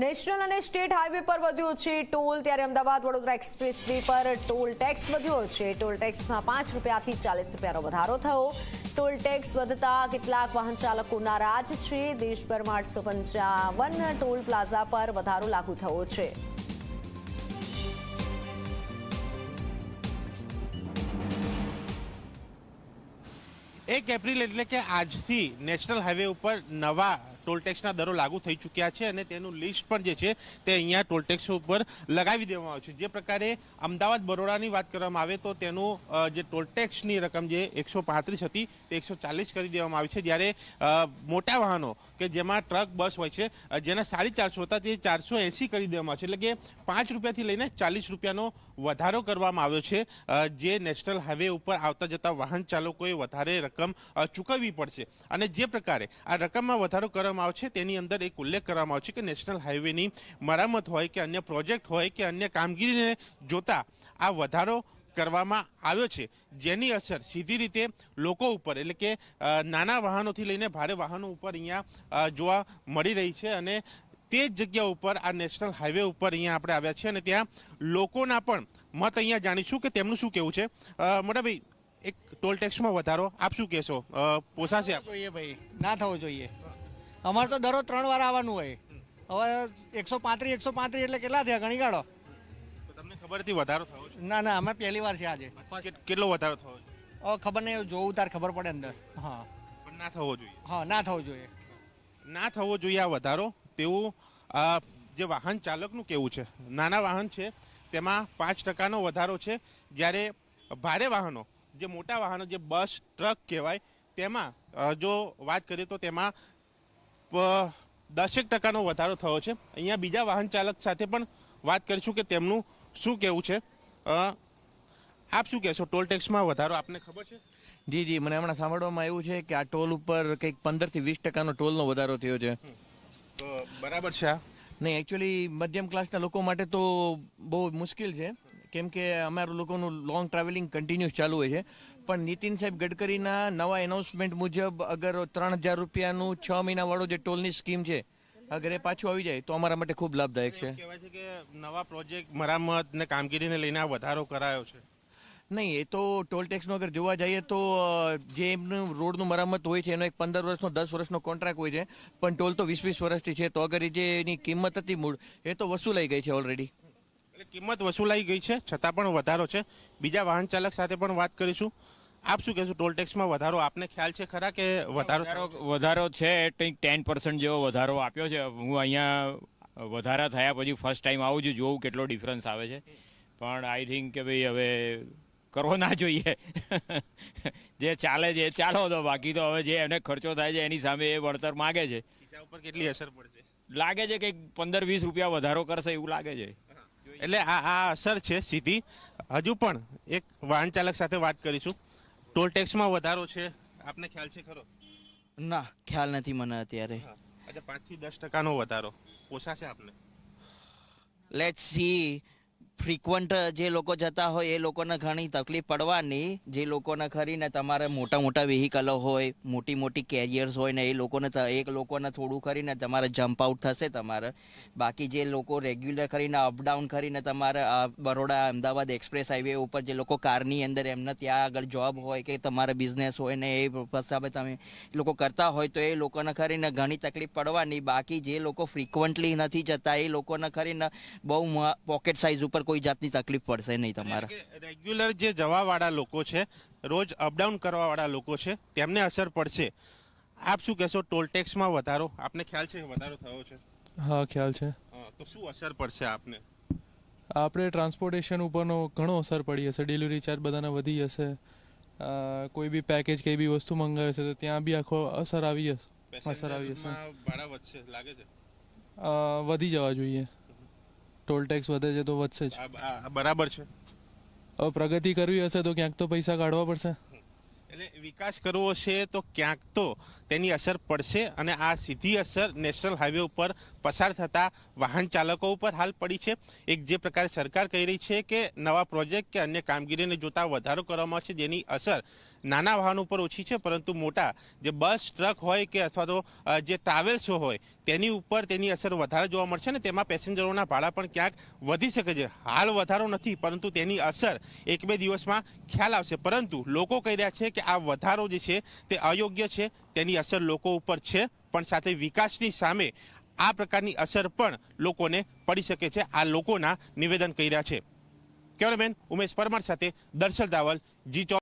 National અને state highway પર વધ્યો છે ટોલ, ત્યારે અમદાવાદ વડોદરા એક્સપ્રેસ વે પર ટોલ ટેક્સ વધ્યો છે. ટોલ ટેક્સમાં પાંચ રૂપિયાથી ચાલીસ રૂપિયાનો વધારો થયો. ટોલ ટેક્સ વધતા કેટલાક વાહન ચાલકો નારાજ છે. દેશભરમાં આઠસો પંચાવન ટોલ પ્લાઝા પર વધારો લાગુ થયો છે. એક એપ્રિલ એટલે કે આજથી નેશનલ હાઈવે ઉપર નવા ટોલ ટેક્સના દરો લાગુ થઈ ચૂક્યા છે અને તેનું લિસ્ટ પણ જે છે તે અહીંયા ટોલ ટેક્સ ઉપર લગાવી દેવામાં આવ્યું છે. જે પ્રકારે અમદાવાદ બરોડાની વાત કરવામાં આવે તો તેનું જે ટોલ ટેક્સની રકમ જે એકસો પાંત્રીસ હતી તે એકસો ચાલીસ કરી દેવામાં આવી છે. જ્યારે મોટા વાહનો કે જેમાં ટ્રક, બસ હોય છે જેના સાડી ચારસો હતા તે ચારસો એંસી કરી દેવામાં આવે છે. એટલે કે પાંચ રૂપિયાથી લઈને ચાલીસ રૂપિયાનો વધારો કરવામાં આવ્યો છે. જે નેશનલ હાઈવે ઉપર આવતા જતા વાહન ચાલકોએ વધારે રકમ ચૂકવવી પડશે. અને જે પ્રકારે આ રકમમાં વધારો કરવામાં આવે આવશે તેની અંદર એક ઉલ્લેખ કરવામાં આવશે કે નેશનલ હાઈવેની મરામત હોય કે અન્ય પ્રોજેક્ટ હોય કે અન્ય કામગીરીને જોતા આ વધારો કરવામાં આવ્યો છે. જેની અસર સીધી રીતે લોકો ઉપર એટલે કે નાના વાહનોથી લઈને ભારે વાહનો ઉપર અહીંયા જોવા મળી રહી છે અને તે જ જગ્યા ઉપર આ નેશનલ હાઈવે ઉપર અહીંયા આપણે આવ્યા છીએ અને ત્યાં લોકોના પણ મત અહીંયા જાણીશું કે તેમનું શું કેવું છે. મોટાભાઈ, એક ટોલ ટેક્સમાં વધારો આપ શું કહેશો? પોસાશે ભાઈ. ના થવો જોઈએ. અમારે તો દરરોજ ત્રણ વાર આવવાનું હોય. હવે એકસો પાંત્રીસ એકસો પાંત્રીસ એટલે કેટલા થયા? ગણી કાઢો. તમને ખબરથી વધારો થયો છે? ના ના અમે પહેલી વાર છે આજે. કેટલો વધારો થયો છે? હવે ખબર નહીં જોવું તાર ખબર પડે અંદર. હા. પણ ના થવો જોઈએ. હા ના થવો જોઈએ. ના થવો જોઈએ આ વધારો. તેવું જે વાહન ચાલકનું કેવું છે નાના વાહન છે તેમાં પાંચ ટકાનો વધારો છે. જ્યારે ભારે વાહનો જે મોટા વાહનો જે બસ ટ્રક કહેવાય તેમાં જો વાત કરીએ તો તેમાં દસેક ટકાનો વધારો થયો છે. અહીંયા બીજા વાહન ચાલક સાથે પણ વાત કરીશું કે તેમનું શું કહેવું છે. આપ શું કહેશો? ટોલ ટેક્સમાં વધારો આપને ખબર છે? જી જી. મને હમણાં સાંભળવામાં આવ્યું છે કે આ ટોલ ઉપર કંઈક પંદરથી વીસ ટકાનો ટોલનો વધારો થયો છે. તો બરાબર છે આ. નહીં એકચ્યુઅલી મધ્યમ ક્લાસના લોકો માટે તો બહુ મુશ્કેલ છે. કેમ કે અમારું લોકોનું લોંગ ટ્રાવેલિંગ કન્ટિન્યુઅસ ચાલુ હોય છે. પણ નીતિન સાહેબ ગડકરીના નવા એનાઉન્સમેન્ટ મુજબ અગર ત્રણ હજાર રૂપિયાનું છ મહિનાવાળો જે ટોલની સ્કીમ છે અગર એ પાછું આવી જાય તો અમારા માટે ખૂબ લાભદાયક છે. કહેવાય છે કે નવા પ્રોજેક્ટ મરામત ને કામગીરીને લઈને આ વધારો કરાયો છે. નહીં એ તો ટોલ ટેક્સનો અગર જોવા જઈએ તો જે એમનું રોડનું મરામત હોય છે એનો એક પંદર વર્ષનો દસ વર્ષનો કોન્ટ્રાક્ટ હોય છે પણ ટોલ તો વીસ વીસ વર્ષથી છે તો અગર એ જે એની કિંમત હતી મૂળ એ તો વસૂલાઈ ગઈ છે ઓલરેડી એટલે કિંમત વસૂલાઈ ગઈ છે છતાં પણ વધારો છે. બીજા વાહન ચાલક સાથે પણ વાત કરીશું. આપ શું કહેશો ટોલ ટેક્સમાં વધારો આપને ખ્યાલ છે ખરા કે વધારો વધારો છે કંઈક ટેન પર્સન્ટ જેવો વધારો આપ્યો છે. હું અહીંયા વધારા થયા પછી ફર્સ્ટ ટાઈમ આવું છું જોઉં કેટલો ડિફરન્સ આવે છે. પણ આઈ થિંક કે ભાઈ હવે કરવો ના જોઈએ. જે ચાલે છે એ ચાલો તો બાકી તો હવે જે એને ખર્ચો થાય છે એની સામે એ વળતર માગે છે. ઉપર કેટલી અસર પડશે? લાગે છે કે પંદર વીસ રૂપિયા વધારો કરશે એવું લાગે છે. એટલે આ આ અસર છે સીધી. હજુ પણ એક વાહન ચાલક સાથે વાત કરીશું. ટોલ ટેક્સમાં વધારો છે. આપને ખ્યાલ છે ખરો? ના ખ્યાલ નથી મને અત્યારે. અચ્છા પાંચથી દસ ટકાનો વધારો. પોસાશે આપને? લેટ સી ફ્રીક્વન્ટ જે લોકો જતા હોય એ લોકોને ઘણી તકલીફ પડવાની. જે લોકોને ખરીને તમારે મોટા મોટા વ્હીકલો હોય, મોટી મોટી કેરિયર્સ હોય ને એ લોકોને એક લોકોને થોડું કરીને તમારે જમ્પ આઉટ થશે તમારે. બાકી જે લોકો રેગ્યુલર કરીને અપડાઉન કરીને તમારે બરોડા અમદાવાદ એક્સપ્રેસ હાઈવે ઉપર જે લોકો કારની અંદર એમને ત્યાં આગળ જોબ હોય કે તમારે બિઝનેસ હોય ને એ હિસાબે તમે લોકો કરતા હોય તો એ લોકોને ખરીને ઘણી તકલીફ પડવાની. બાકી જે લોકો ફ્રીક્વન્ટલી નથી જતા એ લોકોને ખરીને બહુ પોકેટ સાઇઝ ઉપર કોઈ જાતની તકલીફ પડશે નહીં તમારે. રેગ્યુલર જે જવાવાળા લોકો છે રોજ અપડાઉન કરવાવાળા લોકો છે તેમને અસર પડશે. આપ શું કહેશો ટોલ ટેક્સમાં વધારો? આપને ખ્યાલ છે વધારો થયો છે? હા ખ્યાલ છે. હા, તો શું અસર પડશે આપને? આપણે ટ્રાન્સપોર્ટેશન ઉપરનો ઘણો અસર પડી હશે. ડિલિવરી ચાર્જ બધાના વધી હશે કોઈ બી પેકેજ કઈ બી વસ્તુ મંગાવે છે તો ત્યાં બી આખો અસર આવી હશે. અસર આવી હશે. ભાડા વધશે લાગે છે? વધી જવા જોઈએ. ટોલ ટેક્સ વધે છે તો વધશે જ. બરાબર છે. હવે પ્રગતિ કરવી હશે તો ક્યાંક તો પૈસા કાઢવા પડશે. એટલે વિકાસ કરવો છે તો ક્યાંક તો તેની અસર પડશે અને આ સીધી અસર નેશનલ હાઈવે ઉપર પસાર થતા વાહન ચાલકો ઉપર હાલ પડી છે. એક જે પ્રકારે સરકાર કહી રહી છે કે નવા પ્રોજેક્ટ કે અન્ય કામગીરીને જોતા વધારો કરવામાં આવશે જેની અસર નાના વાહનો ઉપર ઓછી છે, પરંતુ મોટા જે બસ, ટ્રક હોય કે અથવા તો જે ટ્રાવેલ્સો હોય તેની ઉપર તેની અસર વધારે જોવા મળશે ને તેમાં પેસેન્જરોના ભાડા પણ ક્યાંક વધી શકે છે. હાલ વધારો નથી, પરંતુ તેની અસર એક બે દિવસમાં ખ્યાલ આવશે. પરંતુ લોકો કહી રહ્યા છે કે આ વધારો જે છે તે અયોગ્ય છે, તેની અસર લોકો ઉપર છે, પણ સાથે વિકાસની સામે આ પ્રકારની અસર પણ લોકોને પડી શકે છે. આ લોકોના નિવેદન કર્યા છે. કેમેરામેન ઉમેશ પરમાર સાથે દર્શલ દાવલ જી